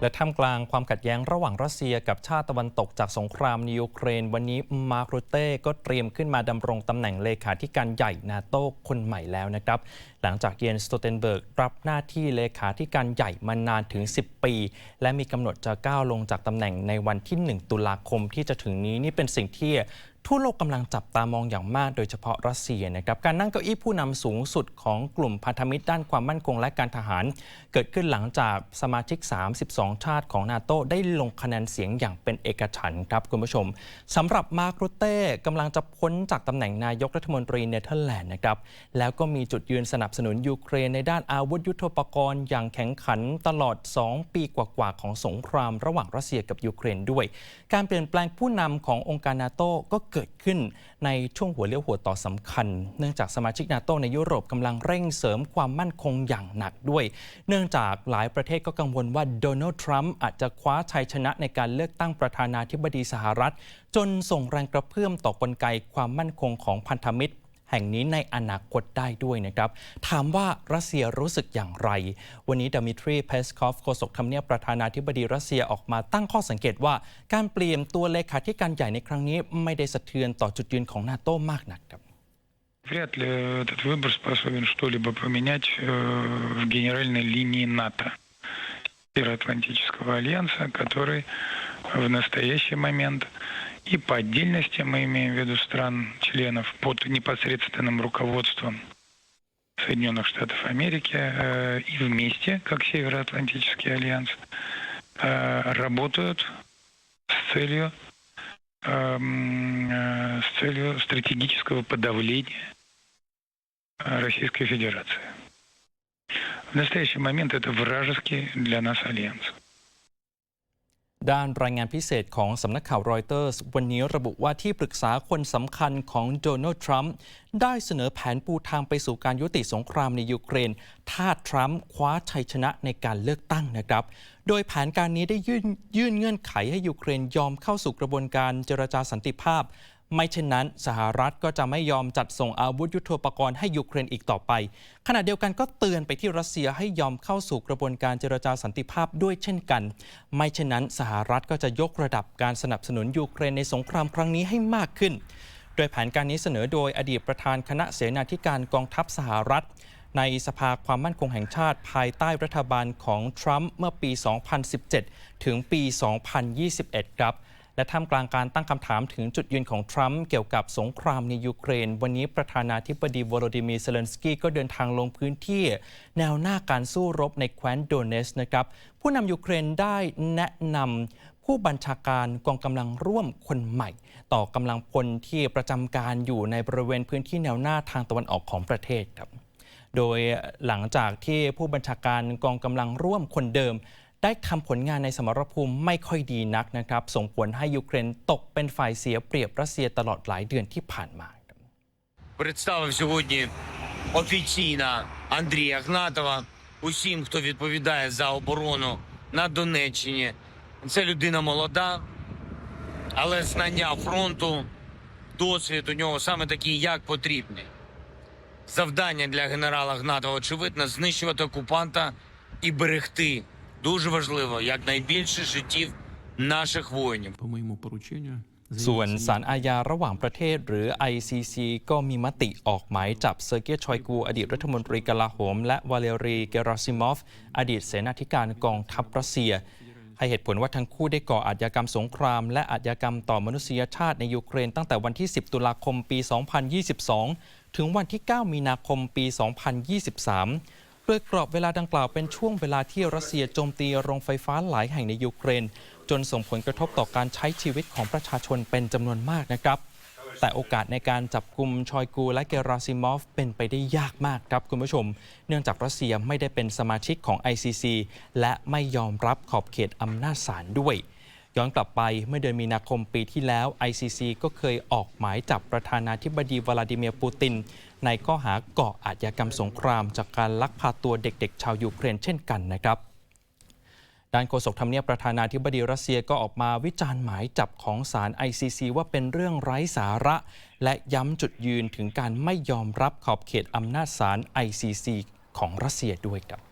และท่ามกลางความขัดแย้งระหว่างรัสเซียกับชาติตะวันตกจากสงครามในยูเครน วันนี้มาร์ครูเต้ก็เตรียมขึ้นมาดำรงตำแหน่งเลขาธิการใหญ่นาโต้คนใหม่แล้วนะครับ หลังจากเยนสโตเทนเบิร์กรับหน้าที่เลขาธิการใหญ่มานานถึง 10 ปี และมีกำหนดจะก้าวลงจากตำแหน่งในวันที่ 1 ตุลาคมที่จะถึงนี้นี่เป็นสิ่งที่ ทั่วโลกกำลังจับตามองอย่างมาก โดยเฉพาะรัสเซียนะครับการนั่งเก้าอี้ผู้นำสูงสุดของกลุ่มพันธมิตรด้านความมั่นคงและการทหาร เกิดขึ้นหลังจากสมาชิก 32 ชาติของนาโตได้ลงคะแนนเสียงอย่างเป็นเอกฉันท์ครับคุณผู้ชมสำหรับมาร์ครุเต้กำลังจะพ้นจากตำแหน่งนายกรัฐมนตรีเนเธอร์แลนด์นะครับแล้วก็มีจุดยืนสนับสนุนยูเครนในด้านอาวุธยุโทโธปกรณ์อย่างแข็งขันตลอด 2 ปีกว่าๆของสงคราม ระหว่างรัสเซียกับยูเครนด้วย การเปลี่ยนแปลงผู้นำขององค์การนาโตก็เกิดขึ้นในช่วงหัวเลี้ยวหัวต่อสำคัญ เนื่องจากสมาชิกนาโตในยุโรปกำลังเร่งเสริมความมั่นคงอย่างหนักด้วย เนื่องจากหลายประเทศก็กังวลว่าโดนัลด์ทรัมป์อาจจะคว้าชัยชนะในการเลือกตั้งประธานาธิบดีสหรัฐ จนส่งแรงกระเพื่อมต่อกลไกความมั่นคงของพันธมิตร แห่งนี้ในอนาคตได้ด้วยนะครับ ถามว่ารัสเซียรู้สึกอย่างไร วันนี้ดมิทรีเพสคอฟโฆษกทำเนียบประธานาธิบดีรัสเซียออกมาตั้งข้อสังเกตว่า การเปลี่ยนตัวเลขาธิการใหญ่ในครั้งนี้ไม่ได้สะเทือนต่อจุดยืนของนาโต้มากนักครับ Вряд ли этот выбор способен что-либо поменять э, в генеральной линии НАТО, Североатлантического альянса, который в настоящий момент и по отдельности, мы имеем в виду стран-членов, под непосредственным руководством Соединенных Штатов Америки э, и вместе, как Североатлантический альянс, э, работают с целью эм, э, с целью стратегического подавления Российской Федерации. В настоящий момент это вражеский для нас альянс. ด้านรายงานพิเศษของสำนักข่าวรอยเตอร์สวันนี้ระบุว่าที่ปรึกษาคนสำคัญของโดนัลด์ทรัมป์ได้เสนอแผนปูทางไปสู่การยุติสงครามในยูเครน ถ้าทรัมป์คว้าชัยชนะในการเลือกตั้งนะครับ โดยแผนการนี้ได้ยื่นยื่นเงื่อนไขให้ยูเครนยอมเข้าสู่กระบวนการเจรจาสันติภาพ ไม่เช่นนั้น สหรัฐก็จะไม่ยอมจัดส่งอาวุธยุโทโธปกรณ์ให้ยูเครนอีกต่อไป ขณะเดียวกันก็เตือนไปที่รัสเซียให้ยอมเข้าสู่กระบวนการเจรจาสันติภาพด้วยเช่นกัน ไม่เช่นนั้น สหรัฐก็จะยกระดับการสนับสนุนยูเครนในสงครามครั้งนี้ให้มากขึ้น โดยแผนการนี้เสนอโดยอดีตประธานคณะเสนาธิการกองทัพสหรัฐในสภาความมั่นคงแห่งชาติภายใต้รัฐบาลของทรัมป์เมื่อปี 2017 ถึงปี 2021 ครับ และท่ามกลางการตั้งคำถามถึงจุดยืนของทรัมป์เกี่ยวกับสงครามในยูเครน วันนี้ประธานาธิบดีวโลดิมีร์เซเลนสกี้ก็เดินทางลงพื้นที่ แนวหน้าการสู้รบในแคว้นโดเนสนะครับผู้นำยูเครนได้แนะนำผู้บัญชาการกองกำลังร่วมคนใหม่ ต่อกำลังพลที่ประจำการอยู่ในบริเวณพื้นที่แนวหน้าทางตะวันออกของประเทศครับ โดยหลังจากที่ผู้บัญชาการกองกำลังร่วมคนเดิม ได้ทำผลงานในสมรภูมิไม่ค่อยดีนักนะครับ ส่งผลให้ยูเครนตกเป็นฝ่ายเสียเปรียบรัสเซียตลอดหลายเดือนที่ผ่านมา представив сьогодні офіційно Андрія Гнатова усім, хто відповідає за оборону на Донеччині. Це людина молода, але знання фронту, досвід у нього саме такі, як потрібні. Завдання для генерала Гнатова очевидно знищувати окупанта і берегти. Дуже важливо якнайбільше життів наших воїнів. по моему поручению. ส่วนศาลอาญาระหว่างประเทศหรือ ICC ก็มีมติออกหมายจับเซอร์เกียชอยกู อดีตรัฐมนตรีกลาโหม และวาเลรีเกราซิมอฟ อดีตเสนาธิการกองทัพรัสเซีย ให้เหตุผลว่าทั้งคู่ได้ก่ออาชญากรรมสงคราม และอาชญากรรมต่อมนุษยชาติในยูเครนตั้งแต่วันที่ 10 ตุลาคมปี 2022 ถึงวันที่ 9 มีนาคมปี 2023 โ ดยกรอบเวลาดังกล่าวเป็นช่วงเวลาที่รัสเซียโจมตีโรงไฟฟ้าหลายแห่งในยูเครน จนส่งผลกระทบต่อการใช้ชีวิตของประชาชนเป็นจำนวนมากนะครับ แต่โอกาสในการจับกลุ่มชอยกูและเกราซิมอฟเป็นไปได้ยากมากครับคุณผู้ชม เนื่องจากรัสเซียไม่ได้เป็นสมาชิกของ ICC และไม่ยอมรับขอบเขตอำนาจศาลด้วยย้อนกลับไปเมื่อเดือนมีนาคมปีที่แล้ว ICC ก็เคยออกหมายจับประธานาธิบดีวลาดิเมียร์ปูติน ในข้อหาก่ออาชญากรรมสงคราม จากการลักพาตัวเด็กๆ ชาวยูเครนเช่นกันนะครับด้านโฆษกทำเนียบประธานาธิบดีรัสเซียก็ออกมาวิจารณ์หมายจับของศาล ICC ว่าเป็นเรื่องไร้สาระ และย้ำจุดยืนถึงการไม่ยอมรับขอบเขตอำนาจศาล ICC ของรัสเซียด้วยครับ